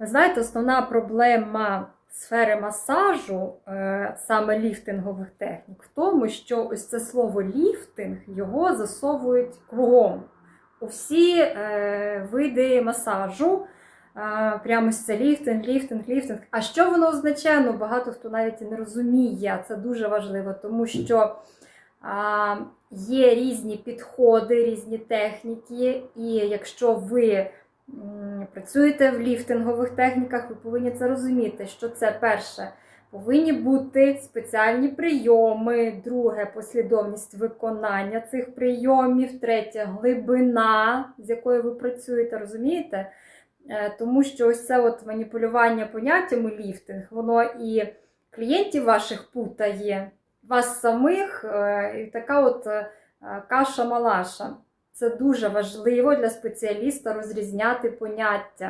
Знаєте, основна проблема сфери масажу, е, саме ліфтингових технік, в тому, що ось це слово ліфтинг його засовують кругом. У всі е, види масажу. е, Прямо це ліфтинг, ліфтинг, ліфтинг. А що воно означає? Ну, багато хто навіть і не розуміє. Це дуже важливо, тому що а, є різні підходи, різні техніки, і якщо ви працюєте в ліфтингових техніках, ви повинні це розуміти, що це перше. Повинні бути спеціальні прийоми, друге послідовність виконання цих прийомів, третє глибина, з якою ви працюєте, розумієте? Е, Тому що ось це от маніпулювання поняттями ліфтинг, воно і клієнтів ваших путає, вас самих, е, і така от е, каша-малаша. Це дуже важливо для спеціаліста розрізняти поняття.